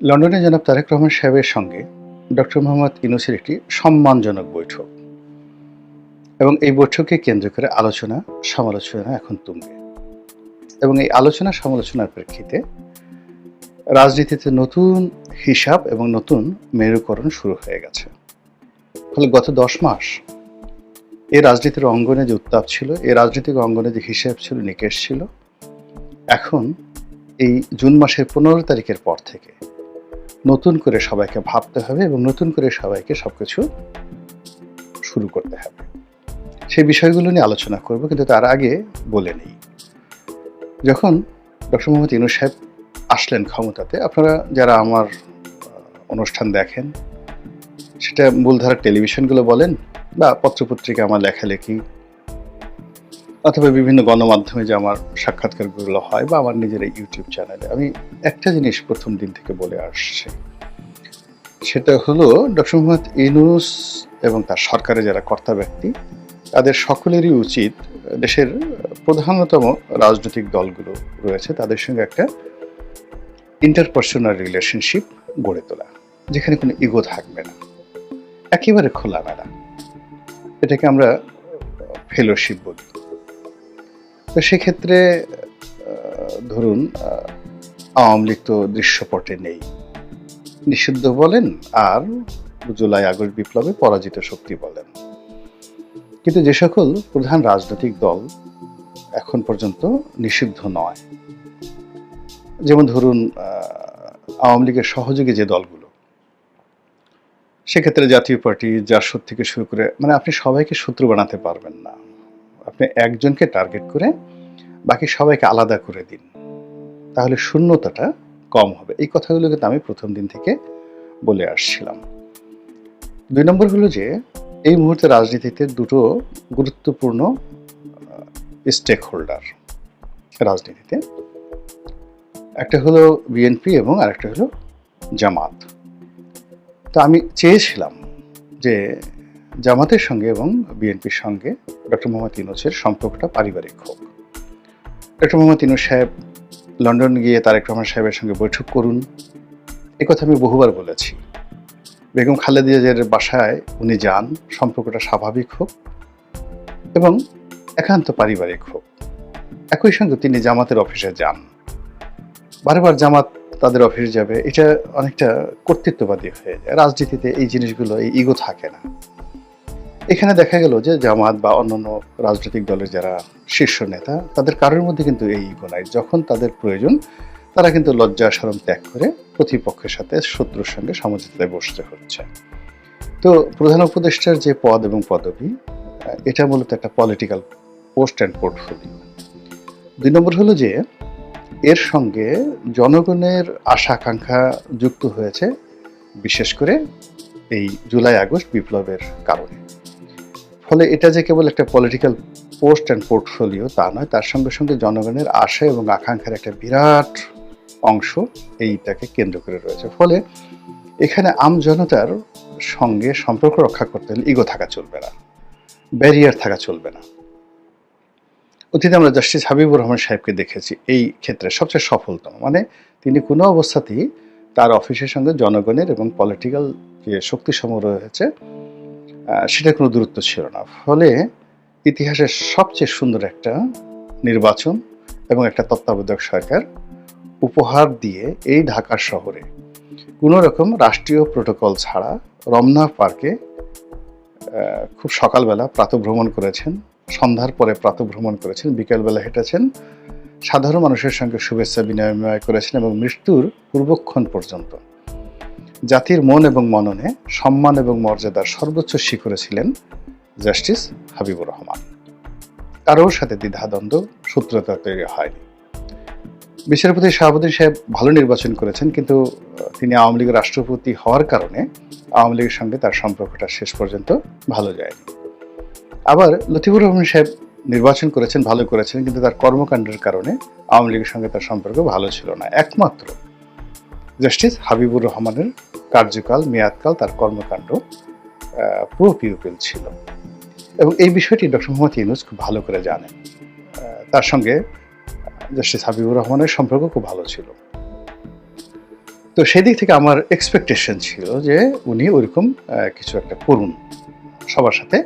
লন্ডনে জনাব তারেক রহমান সাহেবের সঙ্গে ডক্টর মোহাম্মদ ইনুসের একটি সম্মানজনক বৈঠক। এবং এই বৈঠককে কেন্দ্র করে আলোচনা, সমালোচনা এখন তুঙ্গে। এবং এই আলোচনা, সমালোচনার প্রেক্ষিতে রাজনীতিতে নতুন হিসাব এবং নতুন মেরুকরণ শুরু হয়ে গেছে। ফলে গত দশ মাস এই রাজনীতির অঙ্গনে যে উত্তাপ ছিল এই রাজনৈতিক অঙ্গনে যে হিসাব ছিল, নিকেশ ছিল, এখন এই জুন মাসের পনেরো তারিখের পর থেকে নতুন করে সবাইকে ভাবতে হবে এবং নতুন করে সবাইকে সবকিছু শুরু করতে হবে। সেই বিষয়গুলো নিয়ে আলোচনা করব, কিন্তু তার আগে বলে নেই। যখন ডক্টর মোহাম্মদ ইনু সাহেব আসলেন ক্ষমতাতে, আপনারা যারা আমার অনুষ্ঠান দেখেন, সেটা মূলধারার টেলিভিশনগুলো বলেন বা পত্রপত্রিকা আমার লেখালেখি অথবা বিভিন্ন গণমাধ্যমে যে আমার সাক্ষাৎকারগুলো হয় বা আমার নিজের ইউটিউব চ্যানেলে আমি একটা জিনিস প্রথম দিন থেকে বলে আসছি। সেটা হলো ডক্টর মোহাম্মদ ইনুস এবং তার সরকারের যারা কর্তা ব্যক্তি, তাদের সকলেরই উচিত দেশের প্রধানতম রাজনৈতিক দলগুলো রয়েছে, তাদের সঙ্গে একটা ইন্টারপার্সোনাল রিলেশনশিপ গড়ে তোলা, যেখানে কোনো ইগো থাকবে না। একেবারে খোলা খোলামেলা। এটাকে আমরা ফেলোশিপ বলি। তো সেক্ষেত্রে ধরুন আওয়ামী লীগ তো দৃশ্যপটে নেই। নিষিদ্ধ বলেন আর জুলাই, আগস্ট বিপ্লবে পরাজিত শক্তি বলেন। কিন্তু যে সকল প্রধান রাজনৈতিক দল এখন পর্যন্ত নিষিদ্ধ নয়। যেমন ধরুন আওয়ামী লীগের সহযোগী যে দলগুলো, সেক্ষেত্রে জাতীয় পার্টি জাসদ থেকে শুরু করে মানে আপনি সবাইকে শত্রু বানাতে পারবেন না। আপনি একজনকে টার্গেট করে বাকি সবাইকে আলাদা করে দিন। তাহলে শূন্যতাটা কম হবে। এই কথাগুলো কিন্তু আমি প্রথম দিন থেকে বলে আসছিলাম। দুই নম্বর হলো যে, এই মুহূর্তে রাজনীতিতে দুটো গুরুত্বপূর্ণ স্টেক হোল্ডার রাজনীতিতে। একটা হলো বিএনপি এবং আরেকটা হলো জামাত। তো আমি চেয়েছিলাম যে জামাতের সঙ্গে এবং বিএনপির সঙ্গে ডক্টর মোহাম্মদ ইউনুসের সম্পর্কটা পারিবারিক হোক। ডক্টর মোহাম্মদ ইউনুস সাহেব লন্ডন গিয়ে তারেক রহমান সাহেবের সঙ্গে বৈঠক করুন। কথা আমি বহুবার বলেছি। বেগম খালেদিয়াজের বাসায় উনি যান, সম্পর্কটা স্বাভাবিক হোক এবং একান্ত পারিবারিক হোক। একই সঙ্গে তিনি জামাতের অফিসে যান। বারবার জামাত তাদের অফিসে যাবে, এটা অনেকটা কর্তৃত্ববাদী হয়ে যায়। রাজনীতিতে এই জিনিসগুলো, এই ইগো থাকে না। এখানে দেখা গেল যে জামাত বা অন্যান্য রাজনৈতিক দলের যারা শীর্ষ নেতা, তাদের কারোর মধ্যে কিন্তু এই ইগো নাই। যখন তাদের প্রয়োজন, তারা কিন্তু লজ্জা সরম ত্যাগ করে প্রতিপক্ষের সাথে, শত্রুর সঙ্গে সমঝোতায় বসতে হচ্ছে। তো প্রধান উপদেষ্টার যে পদ এবং পদবি এটা মূলত একটা পলিটিক্যাল পোস্ট অ্যান্ড পোর্টফোলিও দুই নম্বর হলো যে, এর সঙ্গে জনগণের আশা আকাঙ্ক্ষা যুক্ত হয়েছে, বিশেষ করে এই জুলাই আগস্ট বিপ্লবের কারণে। ফলে এটা যে কেবল একটা পলিটিক্যাল পোস্ট অ্যান্ড পোর্টফোলিও তা নয়, তার সঙ্গে সঙ্গে জনগণের আশা এবং আকাঙ্ক্ষার একটা বিরাট অংশ এইটাকে কেন্দ্র করে রয়েছে। ফলে এখানে আম জনতার সঙ্গে সম্পর্ক রক্ষা করতে হলে ইগো থাকা চলবে না ব্যারিয়ার থাকা চলবে না। অতীতে আমরা জাস্টিস হাবিবুর রহমান সাহেবকে দেখেছি, এই ক্ষেত্রে সবচেয়ে সফলতম। মানে তিনি কোনো অবস্থাতেই তার অফিসের সঙ্গে জনগণের এবং পলিটিক্যাল যে শক্তি সমূহ রয়েছে সেটার কোনো দূরত্ব ছিল না। ফলে ইতিহাসের সবচেয়ে সুন্দর একটা নির্বাচন এবং একটা তত্ত্বাবধায়ক সরকার উপহার দিয়ে এই ঢাকার শহরে কোনো রকম রাষ্ট্রীয় প্রোটোকল ছাড়া রমনা পার্কে খুব সকালবেলা প্রাতভ্রমণ করেছেন, সন্ধ্যার পরে প্রাতভ্রমণ করেছেন, বিকেলবেলা হেঁটেছেন, সাধারণ মানুষের সঙ্গে শুভেচ্ছা বিনিময় করেছেন এবং মৃত্যুর পূর্বক্ষণ পর্যন্ত। জাতির মন এবং মননে সম্মান এবং মর্যাদার সর্বোচ্চ শিখরে ছিলেন জাস্টিস হাবিবুর রহমান। কারোর সাথে দ্বিধাদ্বন্দ্ব সূত্রতা তৈরি হয়নি। বিচারপতি শাহাবুদ্দিন সাহেব ভালো নির্বাচন করেছেন, কিন্তু তিনি আওয়ামী লীগের রাষ্ট্রপতি হওয়ার কারণে আওয়ামী লীগের সঙ্গে তার সম্পর্কটা শেষ পর্যন্ত ভালো যায়নি। আবার লতিফুর রহমান সাহেব নির্বাচন করেছেন, ভালো করেছেন, কিন্তু তার কর্মকাণ্ডের কারণে আওয়ামী লীগের সঙ্গে তার সম্পর্ক ভালো ছিল না। একমাত্র জাস্টিস হাবিবুর রহমানের কার্যকাল, মেয়াদকাল, তার কর্মকাণ্ড পুরো পিউপিল ছিল। এবং এই বিষয়টি ডক্টর মোহাম্মদ ইউনুস খুব ভালো করে জানেন। তার সঙ্গে জাস্টিস হাবিবুর রহমানের সম্পর্ক খুব ভালো ছিল। তো সেদিক থেকে আমার এক্সপেকটেশন ছিল যে উনি ওইরকম কিছু একটা করুন। সবার সাথে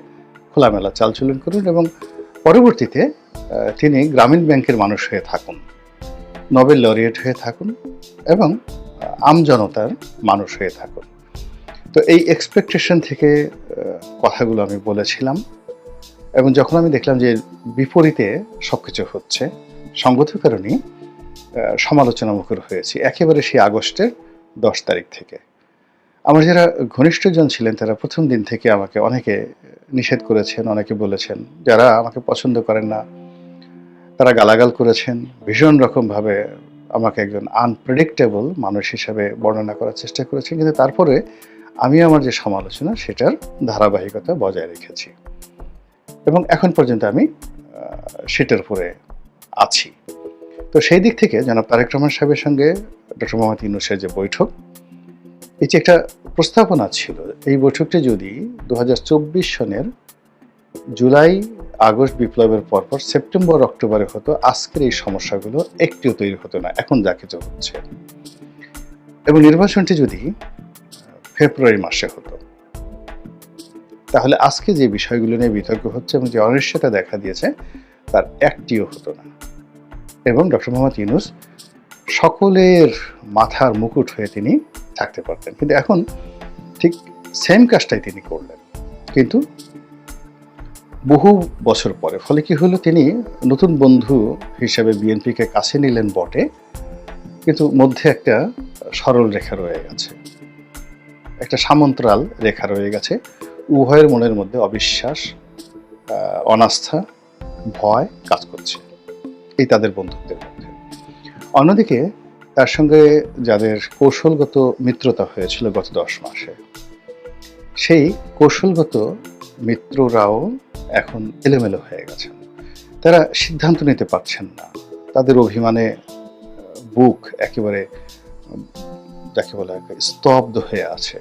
খোলামেলা চালচলন করুন এবং পরবর্তীতে তিনি গ্রামীণ ব্যাংকের মানুষ হয়ে থাকুন, নোবেল লরিয়েট হয়ে থাকুন এবং আমজনতার মানুষ হয়ে থাকুন। তো এই এক্সপেকটেশন থেকে কথাগুলো আমি বলেছিলাম এবং যখন আমি দেখলাম যে বিপরীতে সব কিছু হচ্ছে সঙ্গত কারণেই আহ, সমালোচনা মুখর হয়েছি একেবারে সেই আগস্টের দশ তারিখ থেকে। আমার যারা ঘনিষ্ঠজন ছিলেন তারা প্রথম দিন থেকে আমাকে অনেকে নিষেধ করেছেন অনেকে বলেছেন যারা আমাকে পছন্দ করেন না তারা গালাগাল করেছেন ভীষণ রকমভাবে আমাকে একজন আনপ্রেডিক্টেবল মানুষ হিসাবে বর্ণনা করার চেষ্টা করেছেন, কিন্তু তারপরে আমি আমার যে সমালোচনা সেটার ধারাবাহিকতা বজায় রেখেছি। এবং এখন পর্যন্ত আমি সেটার উপরে আছি। তো সেই দিক থেকে জনাব তারেক রহমান সাহেবের সঙ্গে ডক্টর মোহাম্মদ ইউনুসের যে বৈঠক, এটি একটা প্রস্তাবনা ছিল। এই বৈঠকটি যদি দু হাজার চব্বিশ সনের জুলাই, আগস্ট বিপ্লবের পরপর সেপ্টেম্বর, অক্টোবরে হতো, আজকের এই সমস্যাগুলো একটিও তৈরি হতো না, এখন যা কিছু হচ্ছে। এবং নির্বাচনটি যদি ফেব্রুয়ারি মাসে হতো, তাহলে আজকে যে বিষয়গুলো নিয়ে বিতর্ক হচ্ছে এবং যে অনিশ্চয়তা দেখা দিয়েছে, তার একটিও হতো না। এবং ডক্টর মোহাম্মদ ইউনুস সকলের মাথার মুকুট হয়ে তিনি থাকতে পারতেন। কিন্তু এখন ঠিক সেম কাজটাই তিনি করলেন। কিন্তু বহু বছর পরে, ফলে কি হলো তিনি নতুন বন্ধু হিসেবে বিএনপিকে কাছে নিলেন বটে, কিন্তু মধ্যে একটা সরল রেখা রয়ে গেছে। একটা সামন্তরাল রেখা রয়ে গেছে। উভয়ের মনের মধ্যে অবিশ্বাস অনাস্থা, ভয় কাজ করছে এই তাদের বন্ধুত্বের মধ্যে। অন্যদিকে, তার সঙ্গে যাদের কৌশলগত মিত্রতা হয়েছিল গত দশ মাসে, সেই কৌশলগত মিত্ররাও এখন এলোমেলো হয়ে গেছেন তারা সিদ্ধান্ত নিতে পারছেন না। তাদের অভিমানে বুক একেবারে যাকে বলা স্তব্ধ হয়ে আছে।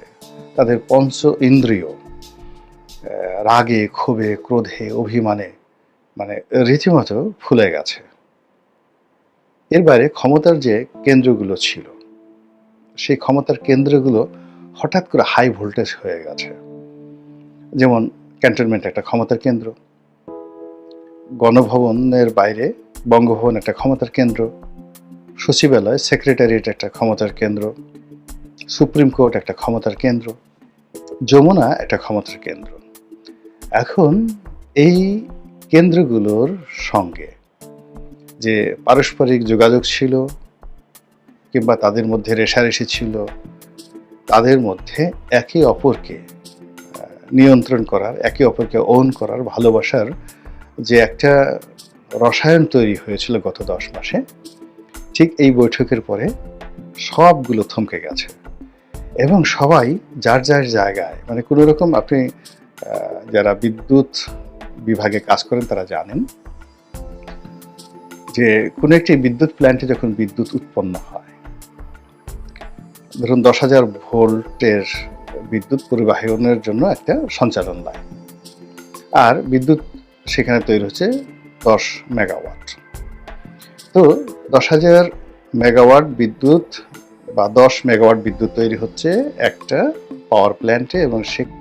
তাদের পঞ্চ ইন্দ্রিয় রাগে, ক্ষোভে, ক্রোধে, অভিমানে মানে রীতিমতো ফুলে গেছে। এর বাইরে ক্ষমতার যে কেন্দ্রগুলো ছিল, সেই ক্ষমতার কেন্দ্রগুলো হঠাৎ করে হাই ভোল্টেজ হয়ে গেছে। যেমন ক্যান্টনমেন্ট একটা ক্ষমতার কেন্দ্র। গণভবনের বাইরে বঙ্গভবন একটা ক্ষমতার কেন্দ্র। সচিবালয়, সেক্রেটারিয়েট একটা ক্ষমতার কেন্দ্র। সুপ্রিম কোর্ট একটা ক্ষমতার কেন্দ্র। যমুনা একটা ক্ষমতার কেন্দ্র। এখন এই কেন্দ্রগুলোর সঙ্গে যে পারস্পরিক যোগাযোগ ছিল কিংবা তাদের মধ্যে রেশারেশি ছিল, তাদের মধ্যে একে অপরকে নিয়ন্ত্রণ করার, একে অপরকে ওন করার, ভালোবাসার যে একটা রসায়ন তৈরি হয়েছিল গত দশ মাসে, ঠিক এই বৈঠকের পরে সবগুলো থমকে গেছে। এবং সবাই যার যার জায়গায় মানে কোনো রকম আপনি যারা বিদ্যুৎ বিভাগে কাজ করেন তারা জানেন যে কোনো একটি বিদ্যুৎ প্ল্যান্টে যখন বিদ্যুৎ উৎপন্ন হয়, ধরুন দশ হাজার ভোল্টের বিদ্যুৎ পরিবাহনের জন্য একটা সঞ্চালন লাইন। আর বিদ্যুৎ সেখানে তৈরি হচ্ছে দশ মেগাওয়াট। তো দশ হাজার মেগাওয়াট বিদ্যুৎ বা দশ মেগাওয়াট বিদ্যুৎ তৈরি হচ্ছে একটা পাওয়ার প্ল্যান্টে এবং সে